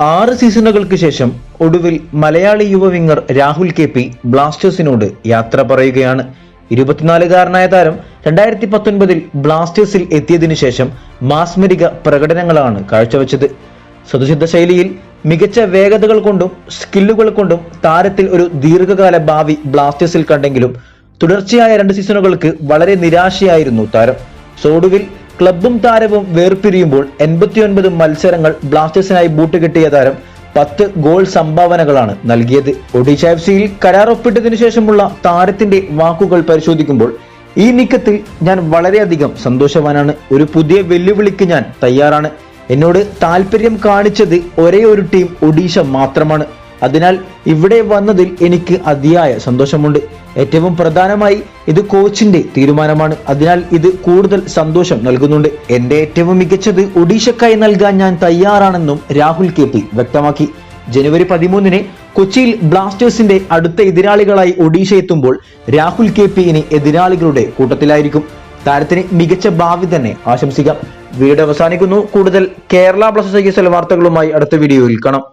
ആറ് സീസണുകൾക്ക് ശേഷം ഒടുവിൽ മലയാളി യുവ വിങ്ങർ രാഹുൽ കെ പി ബ്ലാസ്റ്റേഴ്സിനോട് യാത്ര പറയുകയാണ്. ഇരുപത്തിനാലുകാരനായ താരം രണ്ടായിരത്തി പത്തൊൻപതിൽ ബ്ലാസ്റ്റേഴ്സിൽ എത്തിയതിനു ശേഷം മാസ്മരിക പ്രകടനങ്ങളാണ് കാഴ്ചവെച്ചത്. സ്വതസിദ്ധ ശൈലിയിൽ മികച്ച വേഗതകൾ കൊണ്ടും സ്കില്ലുകൾ കൊണ്ടും താരത്തിൽ ഒരു ദീർഘകാല ഭാവി ബ്ലാസ്റ്റേഴ്സിൽ കണ്ടെങ്കിലും തുടർച്ചയായ രണ്ട് സീസണുകൾക്ക് വളരെ നിരാശയായിരുന്നു താരം. സോഡുവിൽ ക്ലബും താരവും വേർപിരിയുമ്പോൾ എൺപത്തിയൊൻപത് മത്സരങ്ങൾ ബ്ലാസ്റ്റേഴ്സിനായി ബൂട്ട് കിട്ടിയ താരം പത്ത് ഗോൾ സംഭാവനകളാണ് നൽകിയത്. ഒഡീഷ എഫ് സിയിൽ കരാർ ഒപ്പിട്ടതിനു ശേഷമുള്ള താരത്തിന്റെ വാക്കുകൾ പരിശോധിക്കുമ്പോൾ ഈ നീക്കത്തിൽ ഞാൻ വളരെയധികം സന്തോഷവാനാണ്. ഒരു പുതിയ വെല്ലുവിളിക്ക് ഞാൻ തയ്യാറാണ്. എന്നോട് താല്പര്യം കാണിച്ചത് ഒരേ ഒരു ടീം ഒഡീഷ മാത്രമാണ്. അതിനാൽ ഇവിടെ വന്നതിൽ എനിക്ക് അതിയായ സന്തോഷമുണ്ട്. ഏറ്റവും പ്രധാനമായി ഇത് കോച്ചിന്റെ തീരുമാനമാണ്. അതിനാൽ ഇത് കൂടുതൽ സന്തോഷം നൽകുന്നുണ്ട്. എന്റെ ഏറ്റവും മികച്ചത് ഒഡീഷക്കായി നൽകാൻ ഞാൻ തയ്യാറാണെന്നും രാഹുൽ കെ പി വ്യക്തമാക്കി. ജനുവരി പതിമൂന്നിന് കൊച്ചിയിൽ ബ്ലാസ്റ്റേഴ്സിന്റെ അടുത്ത എതിരാളികളായി ഒഡീഷ എത്തുമ്പോൾ രാഹുൽ കെ പി ഇനി എതിരാളികളുടെ കൂട്ടത്തിലായിരിക്കും. താരത്തിന് മികച്ച ഭാവി തന്നെ ആശംസിക്കാം. വീഡിയോ അവസാനിക്കുന്നു. കൂടുതൽ കേരള ബ്ലാസ്റ്റേഴ്സ് വാർത്തകളുമായി അടുത്ത വീഡിയോയിൽ കാണാം.